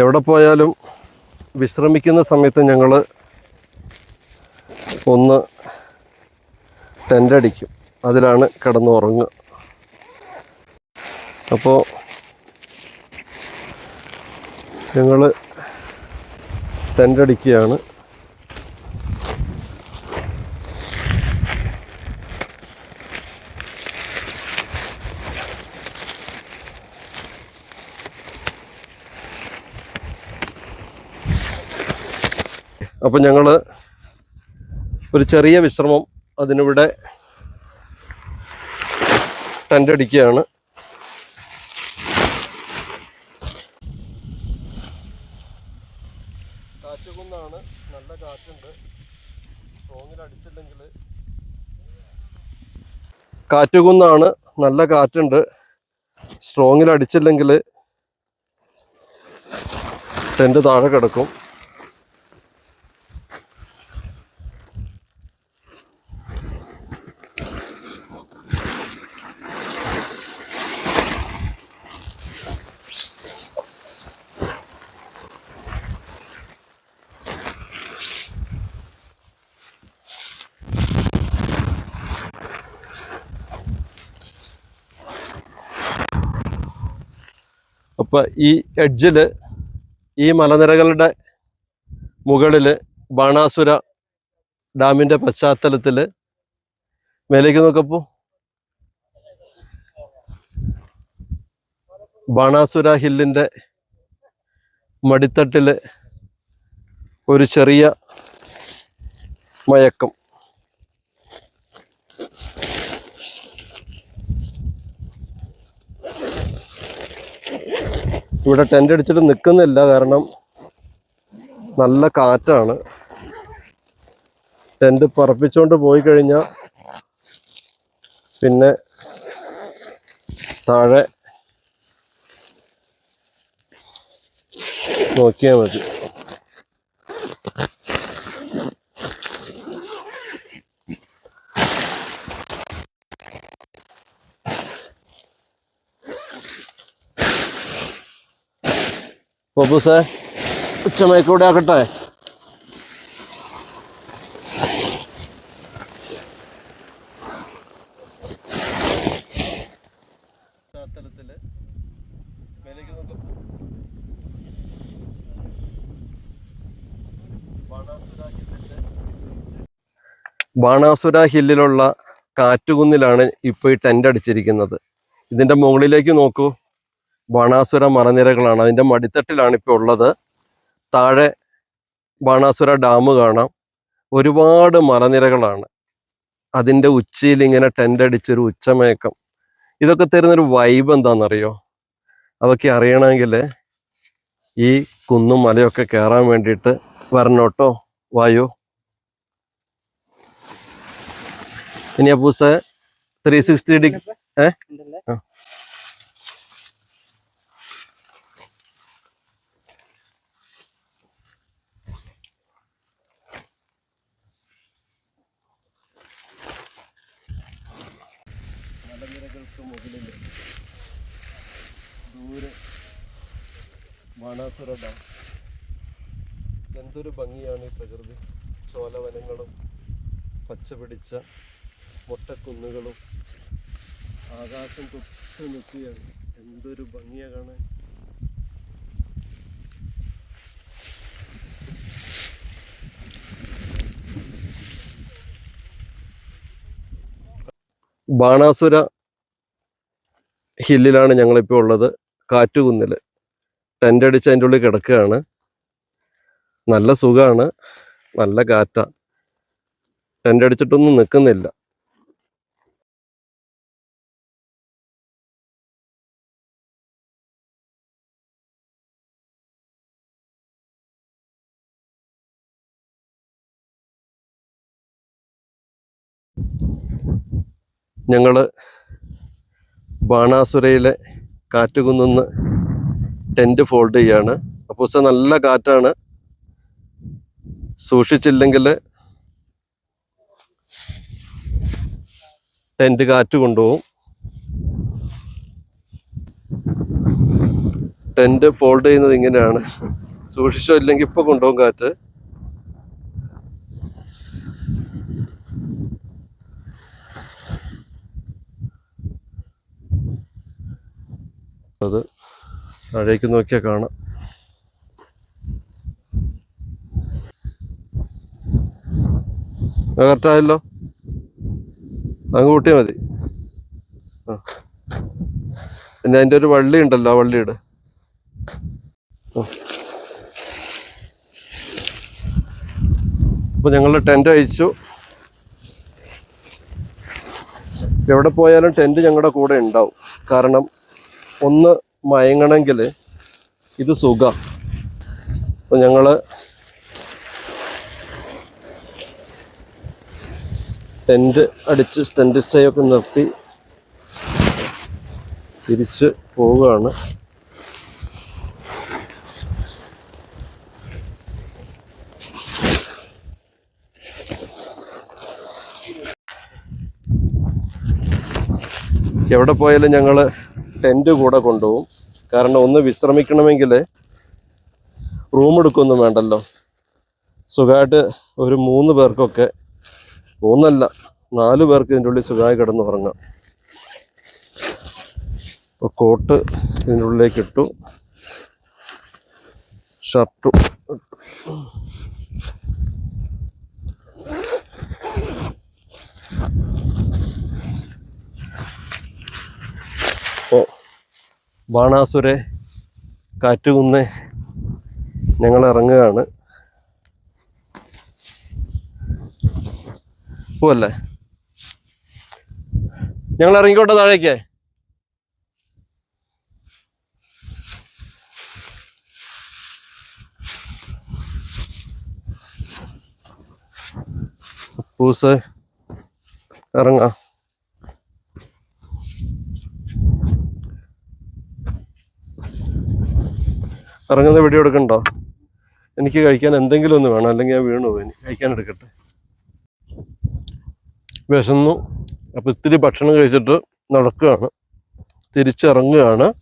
എവിടെ പോയാലും വിശ്രമിക്കുന്ന സമയത്ത് ഞങ്ങൾ ഒന്ന് ടെന്റടിക്കും. അതിലാണ് കിടന്നുറങ്ങുക. അപ്പോൾ ഞങ്ങൾ ടെന്റ് അപ്പം ഞങ്ങൾ ഒരു ചെറിയ വിശ്രമം അതിനിവിടെ ടെന്റ് അടിക്കുകയാണ്. കാറ്റുകുന്നാണ്. നല്ല കാറ്റുണ്ട്. സ്ട്രോങ്ങിൽ അടിച്ചില്ലെങ്കിൽ കാറ്റുകുന്നാണ്. നല്ല കാറ്റുണ്ട്. സ്ട്രോങ്ങിൽ അടിച്ചില്ലെങ്കിൽ ടെന്റ് താഴെ കിടക്കും. അപ്പൊ ഈ എഡ്ജിൽ ഈ മലനിരകളുടെ മുകളിൽ ബാണാസുര ഡാമിന്റെ പശ്ചാത്തലത്തിൽ മേലേക്ക് നോക്കപ്പോ. ബാണാസുര ഹില്ലിന്റെ മടിത്തട്ടിൽ ഒരു ചെറിയ മയക്കം. ഇവിടെ ടെന്റ് അടിച്ചിട്ട് നിൽക്കുന്നില്ല കാരണം നല്ല കാറ്റാണ്. ടെന്റ് പറപ്പിച്ചുകൊണ്ട് പോയി കഴിഞ്ഞാൽ പിന്നെ താഴെ നോക്കിയാൽ മതി. ബബൂസേ ഉച്ചമയക്കൂടെ ആക്കട്ടെ? ബാണാസുര ഹില്ലിലുള്ള കാറ്റുകുന്നിലാണ് ഇപ്പോൾ ഈ ടെന്റ് അടിച്ചിരിക്കുന്നത്. ഇതിന്റെ മുകളിലേക്ക് നോക്കൂ. ബാണാസുര മലനിരകളാണ് അതിന്റെ മടിത്തട്ടിലാണ് ഇപ്പോൾ ഉള്ളത്. താഴെ ബാണാസുര ഡാം കാണാം. ഒരുപാട് മലനിരകളാണ് അതിന്റെ ഉച്ചയിൽ ഇങ്ങനെ ടെന്റ് അടിച്ചൊരു ഉച്ചമയക്കം. ഇതൊക്കെ തരുന്നൊരു വൈബ് എന്താണെന്നറിയോ? അതൊക്കെ അറിയണമെങ്കിൽ ഈ കുന്നും മലയൊക്കെ കയറാൻ വേണ്ടിയിട്ട് വരണോട്ടോ? വായോ. ഇനി അപ്പൂസ ത്രീ സിക്സ്റ്റി ഡിഗ്രി ഏ ആ. മലനിരകൾക്ക് മുകളിൽ ദൂരെ ബാണാസുര ഡാം. എന്തൊരു ഭംഗിയാണ് ഈ പ്രകൃതി. ചോലവനങ്ങളും പച്ചപിടിച്ച മുട്ടക്കുന്നുകളും ആകാശം തൊട്ട് നിൽക്കുകയാണ് എന്തൊരു ഭംഗിയാണ്. കാണാൻ ബാണാസുര ഹില്ലിലാണ് ഞങ്ങളിപ്പോൾ ഉള്ളത്. കാറ്റുകുന്നിൽ ടെന്റ് അടിച്ച് അതിന്റെ ഉള്ളിൽ കിടക്കുകയാണ്. നല്ല സുഖമാണ് നല്ല കാറ്റാ. ടെന്റ് അടിച്ചിട്ടൊന്നും നിൽക്കുന്നില്ല ഞങ്ങൾ ബാണാസുരയിലെ കാറ്റുകുന്നിന്ന് ടെന്റ് ഫോൾഡ് ചെയ്യാണ്. അപ്പോൾ സാർ നല്ല കാറ്റാണ്. സൂക്ഷിച്ചില്ലെങ്കിൽ ടെന്റ് കാറ്റ് കൊണ്ടുപോകും. ടെന്റ് ഫോൾഡ് ചെയ്യുന്നത് ഇങ്ങനെയാണ്. സൂക്ഷിച്ചോ ഇല്ലെങ്കിൽ ഇപ്പോൾ കൊണ്ടുപോകും കാറ്റ്. അത് താഴേക്ക് നോക്കിയാൽ കാണാം. കറക്റ്റായല്ലോ അങ്ങ് കൂട്ടിയാൽ മതി. ആ. പിന്നെ അതിന്റെ ഒരു വള്ളി ഉണ്ടല്ലോ ആ വള്ളിയുടെ. അപ്പോൾ ഞങ്ങൾ ടെന്റ് അയച്ചു എവിടെ പോയാലും ടെന്റ് ഞങ്ങളുടെ കൂടെ ഉണ്ടാവും. കാരണം ഒന്ന് മയങ്ങണമെങ്കിൽ ഇത് സുഖം. അപ്പോൾ ഞങ്ങൾ ടെന്റ് അടിച്ച് ടെന്റ് സ്റ്റേ ഒക്കെ നിർത്തി തിരിച്ച് പോവുകയാണ്. എവിടെ പോയാലും ഞങ്ങൾ ടെന്റ് കൂടെ കൊണ്ടുപോകും. കാരണം ഒന്ന് വിശ്രമിക്കണമെങ്കിൽ റൂം എടുക്കൊന്നും വേണ്ടല്ലോ. സുഖമായിട്ട് ഒരു മൂന്ന് പേർക്കൊക്കെ മൂന്നല്ല നാല് പേർക്ക് ഇതിന്റെ ഉള്ളിൽ സുഖമായി കിടന്ന് ഉറങ്ങാം കോട്ട് ഇതിന്റെ ഉള്ളിലേക്ക് ഇട്ടു. ഷർട്ടും ഇട്ടു. അപ്പോൾ ബാണാസുരെ കാറ്റുകുന്ന് ഞങ്ങൾ ഇറങ്ങുകയാണ് പോവല്ലേ? ഞങ്ങൾ ഇറങ്ങിക്കോട്ടെ താഴേക്ക്. പൂസ് ഇറങ്ങാം. ഇറങ്ങുന്ന വീഡിയോ എടുക്കണ്ടോ? എനിക്ക് കഴിക്കാൻ എന്തെങ്കിലും ഒന്ന് വേണം. അല്ലെങ്കിൽ ഞാൻ വീണു പോയി. കഴിക്കാൻ എടുക്കട്ടെ. വിശന്നു. അപ്പോൾ ഇത്തിരി ഭക്ഷണം കഴിച്ചിട്ട് നടക്കുകയാണ്. തിരിച്ചിറങ്ങുകയാണ്.